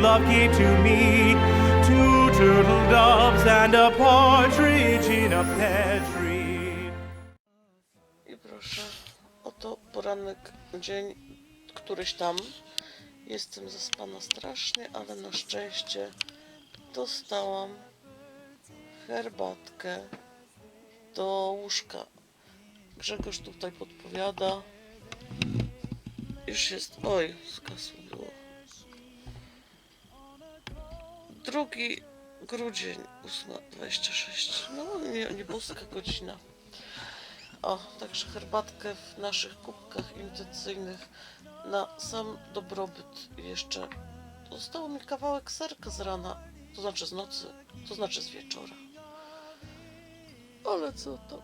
love gave to me two turtle doves and a partridge in a pear tree. I proszę, oto poranek, dzień, któryś tam. Jestem zaspana strasznie, ale na szczęście dostałam herbatkę do łóżka. Grzegorz tutaj podpowiada. Już jest, oj, skasło było. Drugi grudzień, 8.26. No, nie, nie boska godzina. O, także herbatkę w naszych kubkach imitacyjnych na sam dobrobyt. Jeszcze zostało mi kawałek serka z rana, to znaczy z nocy, to znaczy z wieczora. Ale co to?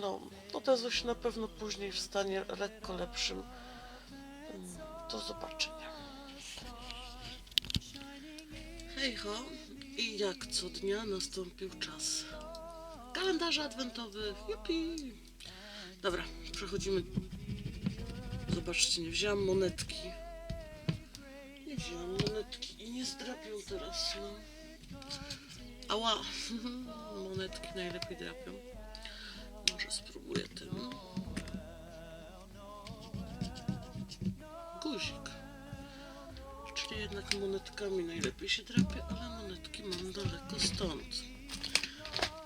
No, odezwę się na pewno później w stanie lekko lepszym. Do zobaczenia. Hej ho, i jak co dnia nastąpił czas kalendarze adwentowych. Jupi! Dobra, przechodzimy. Zobaczcie, nie wzięłam monetki. Nie wzięłam monetki i nie zdrapią teraz, no. Ała! Monetki najlepiej drapią. Może spróbuję tym. Jednak monetkami najlepiej się drapie, ale monetki mam daleko stąd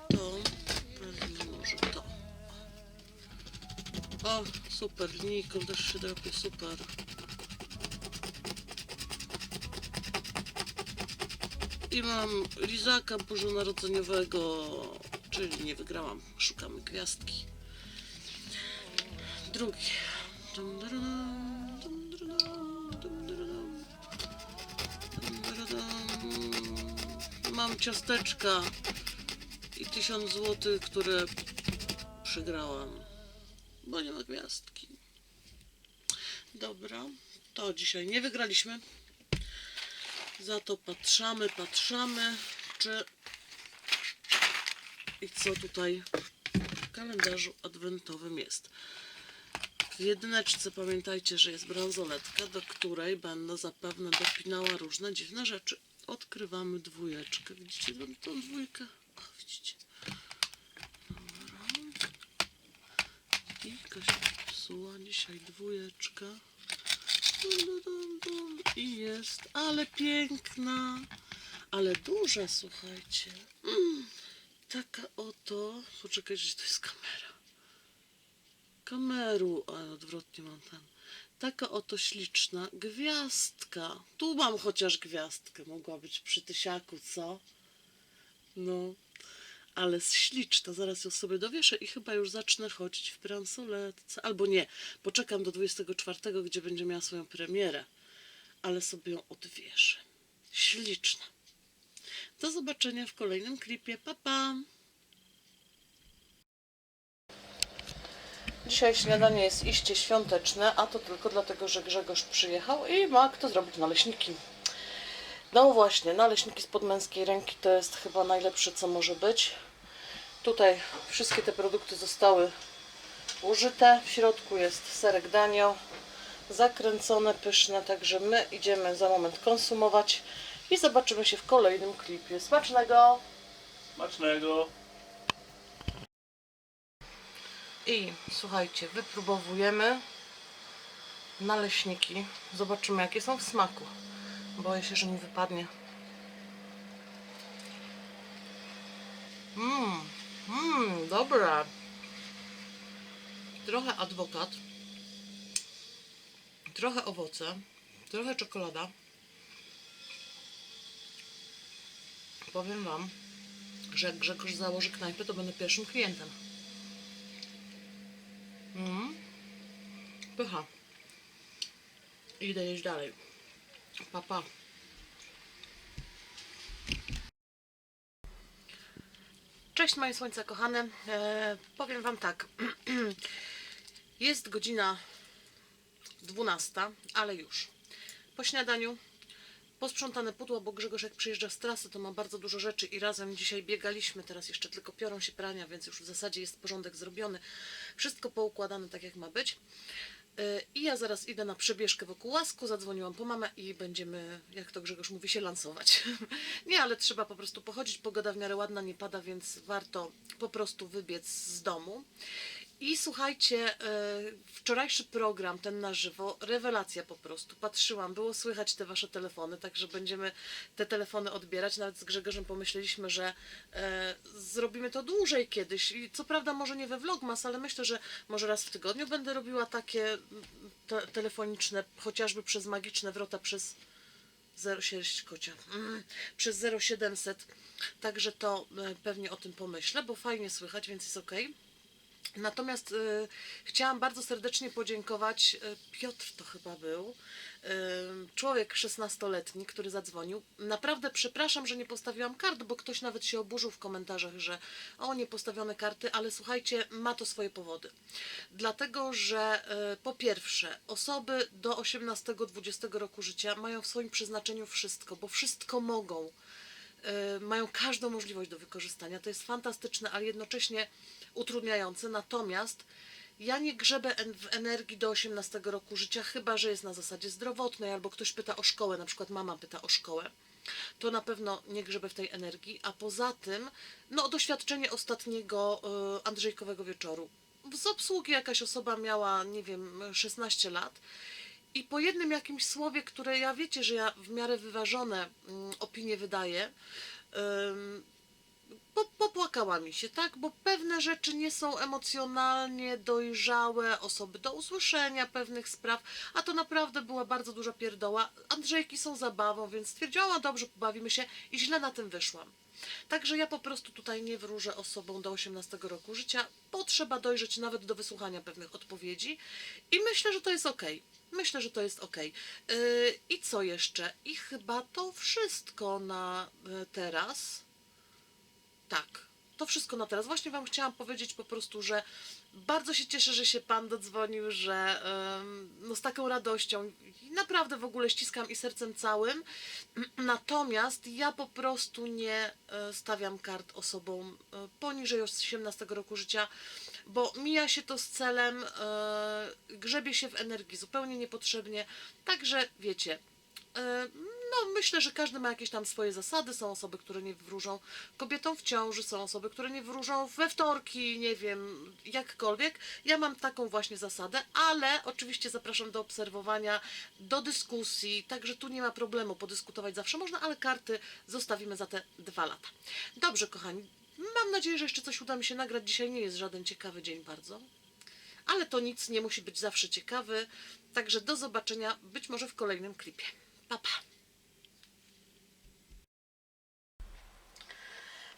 to wezmę może to. O, super, linijką też się drapie, super. I mam lizaka bożonarodzeniowego, czyli nie wygrałam, szukamy gwiazdki. Drugi. Dum, dum, Mam ciasteczka i tysiąc złotych, które przegrałam, bo nie ma gwiazdki. Dobra, to dzisiaj nie wygraliśmy. Za to patrzamy, patrzamy, czy i co tutaj w kalendarzu adwentowym jest. W jedyneczce pamiętajcie, że jest bransoletka, do której będę zapewne dopinała różne dziwne rzeczy. Odkrywamy dwójeczkę. Widzicie tą, tą dwójkę? O, widzicie. Dobra. I Kasia psuła dzisiaj dwójeczka. I jest, ale piękna, ale duża, słuchajcie. Mm. Taka oto, poczekajcie, to jest kamera. Kameru, a odwrotnie mam ten. Taka oto śliczna gwiazdka. Tu mam chociaż gwiazdkę, mogła być przy tysiaku, co? No, ale śliczna. Zaraz ją sobie dowieszę i chyba już zacznę chodzić w bransoletce. Albo nie, poczekam do 24, gdzie będzie miała swoją premierę. Ale sobie ją odwieszę. Śliczna. Do zobaczenia w kolejnym klipie. Pa, pa! Dzisiaj śniadanie jest iście świąteczne, a to tylko dlatego, że Grzegorz przyjechał i ma kto zrobić naleśniki. No właśnie, naleśniki spod męskiej ręki to jest chyba najlepsze, co może być. Tutaj wszystkie te produkty zostały użyte. W środku jest serek danio, zakręcone, pyszne, także my idziemy za moment konsumować i zobaczymy się w kolejnym klipie. Smacznego! Smacznego. I słuchajcie, wypróbowujemy naleśniki. Zobaczymy, jakie są w smaku. Boję się, że mi wypadnie. Mmm, mmm, dobra. Trochę adwokat. Trochę owoce. Trochę czekolada. Powiem Wam, że jak Grzegorz założy knajpę, to będę pierwszym klientem. Mhm. Pycha. Idę jeść dalej. Pa, pa. Cześć moje słońce kochane. E, powiem Wam tak. Jest godzina 12, ale już. Po śniadaniu posprzątane pudło, bo Grzegorz jak przyjeżdża z trasy, to ma bardzo dużo rzeczy i razem dzisiaj biegaliśmy. Teraz jeszcze tylko piorą się prania, więc już w zasadzie jest porządek zrobiony. Wszystko poukładane tak jak ma być. Y, I ja zaraz idę na przebieżkę wokół łasku, zadzwoniłam po mamę i będziemy, jak to Grzegorz mówi, się lansować. nie, ale trzeba po prostu pochodzić, pogoda w miarę ładna, nie pada, więc warto po prostu wybiec z domu. I słuchajcie, e, wczorajszy program, ten na żywo, rewelacja po prostu. Patrzyłam, było słychać te wasze telefony, także będziemy te telefony odbierać. Nawet z Grzegorzem pomyśleliśmy, że e, zrobimy to dłużej kiedyś. I co prawda może nie we Vlogmas, ale myślę, że może raz w tygodniu będę robiła takie mm, te, telefoniczne, chociażby przez magiczne wrota, przez 06 kocia. Mm, przez 0700. Także to e, pewnie o tym pomyślę, bo fajnie słychać, więc jest okej. Natomiast y, chciałam bardzo serdecznie podziękować, y, Piotr to chyba był, y, człowiek 16-letni, który zadzwonił. Naprawdę przepraszam, że nie postawiłam kart, bo ktoś nawet się oburzył w komentarzach, że o, nie postawione karty, ale słuchajcie, ma to swoje powody. Dlatego, że y, po pierwsze, osoby do 18-20 roku życia mają w swoim przeznaczeniu wszystko, bo wszystko mogą y, mają każdą możliwość do wykorzystania. To jest fantastyczne, ale jednocześnie utrudniające. Natomiast ja nie grzebę w energii do 18 roku życia, chyba że jest na zasadzie zdrowotnej, albo ktoś pyta o szkołę, na przykład mama pyta o szkołę. To na pewno nie grzebę w tej energii, a poza tym, no doświadczenie ostatniego y, Andrzejkowego wieczoru. Z obsługi jakaś osoba miała, nie wiem, 16 lat i po jednym jakimś słowie, które ja wiecie, że ja w miarę wyważone mm, opinie wydaję, popłakała mi się, tak? Bo pewne rzeczy nie są emocjonalnie dojrzałe, osoby do usłyszenia pewnych spraw, a to naprawdę była bardzo duża pierdoła. Andrzejki są zabawą, więc stwierdziłam, "A dobrze, pobawimy się i źle na tym wyszłam. Także ja po prostu tutaj nie wróżę osobom do 18 roku życia, bo trzeba dojrzeć nawet do wysłuchania pewnych odpowiedzi i myślę, że to jest okej. Myślę, że to jest okej. Yy, I co jeszcze? I chyba to wszystko na y, teraz. Wszystko na teraz. Właśnie Wam chciałam powiedzieć po prostu, że bardzo się cieszę, że się Pan dodzwonił, że no z taką radością i naprawdę w ogóle ściskam i sercem całym. Natomiast ja po prostu nie e, stawiam kart osobom e, poniżej 18 roku życia, bo mija się to z celem, e, grzebie się w energii zupełnie niepotrzebnie. Także wiecie, no myślę, że każdy ma jakieś tam swoje zasady. Są osoby, które nie wróżą kobietom w ciąży, są osoby, które nie wróżą we wtorki, nie wiem, jakkolwiek. Ja mam taką właśnie zasadę, ale oczywiście zapraszam do obserwowania, do dyskusji, także tu nie ma problemu, podyskutować zawsze można, ale karty zostawimy za te dwa lata. Dobrze, kochani, mam nadzieję, że jeszcze coś uda mi się nagrać. Dzisiaj nie jest żaden ciekawy dzień bardzo. Ale to nic, nie musi być zawsze ciekawy. Także do zobaczenia, być może w kolejnym klipie. Pa, pa.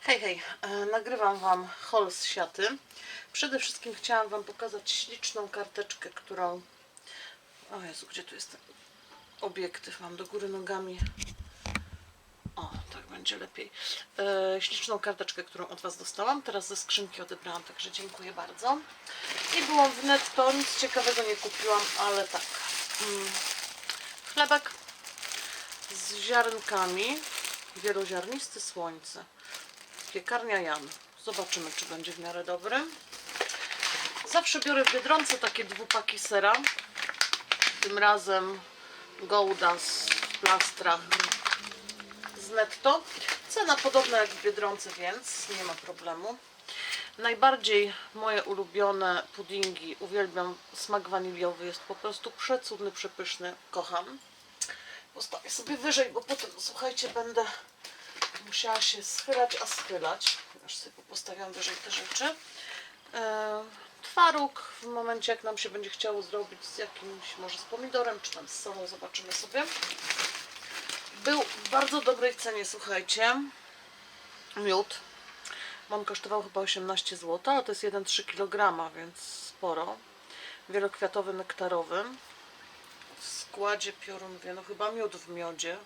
Hej, hej, e, nagrywam Wam haul z siaty. Przede wszystkim chciałam Wam pokazać śliczną karteczkę, którą... O Jezu, gdzie tu jest ten obiektyw? Mam do góry nogami. O, tak będzie lepiej. E, śliczną karteczkę, którą od Was dostałam. Teraz ze skrzynki odebrałam, także dziękuję bardzo. I byłam w netto, nic ciekawego nie kupiłam, ale tak. Mm, chlebek z ziarnkami. Wieloziarnisty słońce. Piekarnia Jan. Zobaczymy, czy będzie w miarę dobry. Zawsze biorę w Biedronce takie dwupaki sera. Tym razem Gouda z plastrach z netto. Cena podobna jak w Biedronce, więc nie ma problemu. Najbardziej moje ulubione puddingi. Uwielbiam smak waniliowy. Jest po prostu przecudny, przepyszny. Kocham. Postawię sobie wyżej, bo potem, słuchajcie, będę musiała się schylać, a schylać. Już sobie postawiam wyżej te rzeczy. E, twaróg w momencie, jak nam się będzie chciało zrobić z jakimś, może z pomidorem, czy tam z solą, zobaczymy sobie. Był w bardzo dobrej cenie, słuchajcie. Miód. On kosztował chyba 18 zł, a to jest 1,3 kg, więc sporo. Wielokwiatowy, nektarowy. W składzie piorun no chyba miód w miodzie.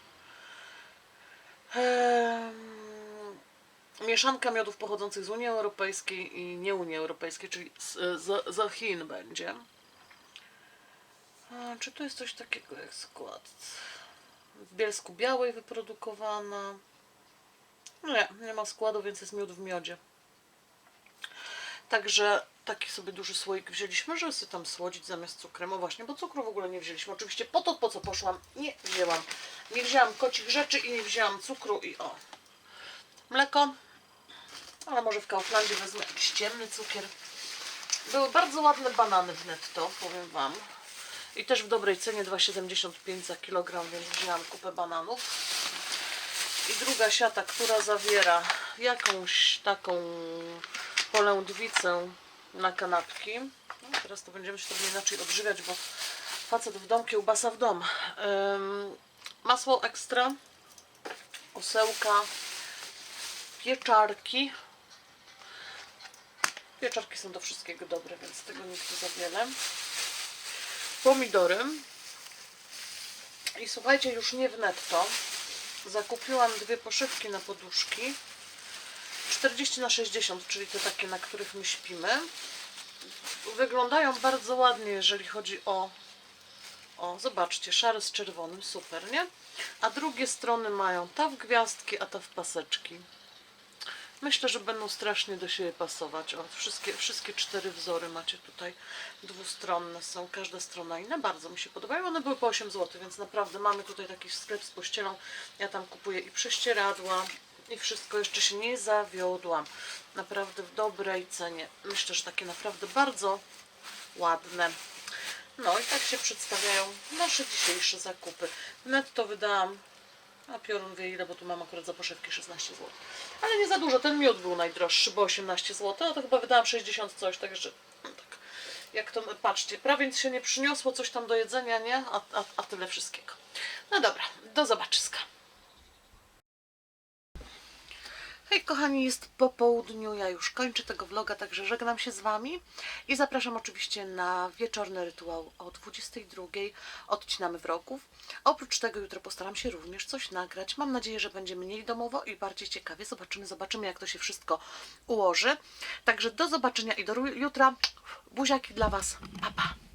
Mieszanka miodów pochodzących z Unii Europejskiej i nie Unii Europejskiej, czyli z, z, z Chin będzie. Czy tu jest coś takiego jak skład? W Bielsku Białej wyprodukowana. Nie, nie ma składu, więc jest miód w miodzie. Także taki sobie duży słoik wzięliśmy, żeby sobie tam słodzić zamiast cukrem. O właśnie, bo cukru w ogóle nie wzięliśmy. Oczywiście po to, po co poszłam, nie wzięłam. Nie wzięłam kocich rzeczy i nie wzięłam cukru i o. Mleko, ale może w Kauflandzie wezmę jakiś ciemny cukier. Były bardzo ładne banany w netto, powiem Wam. I też w dobrej cenie 2,75 za kilogram, więc wzięłam kupę bananów. I druga siata, która zawiera jakąś taką polędwicę na kanapki. No, teraz to będziemy się trochę inaczej odżywiać, bo facet w dom, kiełbasa w dom. Ym, masło ekstra, osełka, pieczarki. Pieczarki są do wszystkiego dobre, więc tego nie chcę. Pomidory. I słuchajcie, już nie w netto. Zakupiłam dwie poszywki na poduszki. 40 na 60, czyli te takie, na których my śpimy. Wyglądają bardzo ładnie, jeżeli chodzi o. O, zobaczcie, szary z czerwonym, super, nie? A drugie strony mają ta w gwiazdki, a ta w paseczki. Myślę, że będą strasznie do siebie pasować. O, wszystkie, wszystkie cztery wzory macie tutaj dwustronne są, każda strona inna. Bardzo mi się podobają. One były po 8 zł, więc naprawdę mamy tutaj taki sklep z pościelą. Ja tam kupuję i prześcieradła i wszystko. Jeszcze się nie zawiodłam. Naprawdę w dobrej cenie. Myślę, że takie naprawdę bardzo ładne. No i tak się przedstawiają nasze dzisiejsze zakupy. Netto wydałam a piorun wie ile, bo tu mam akurat za poszewki 16 zł. Ale nie za dużo, ten miód był najdroższy, bo 18 zł, no to chyba wydałam 60 coś, także tak. Jak to, patrzcie, prawie nic się nie przyniosło, coś tam do jedzenia, nie? A, a, a tyle wszystkiego. No dobra, do zobaczyska. Hej kochani, jest po południu, ja już kończę tego vloga, także żegnam się z Wami i zapraszam oczywiście na wieczorny rytuał o 22. Odcinamy wrogów. Oprócz tego jutro postaram się również coś nagrać. Mam nadzieję, że będzie mniej domowo i bardziej ciekawie. Zobaczymy, zobaczymy jak to się wszystko ułoży. Także do zobaczenia i do jutra. Buziaki dla Was. Pa, pa.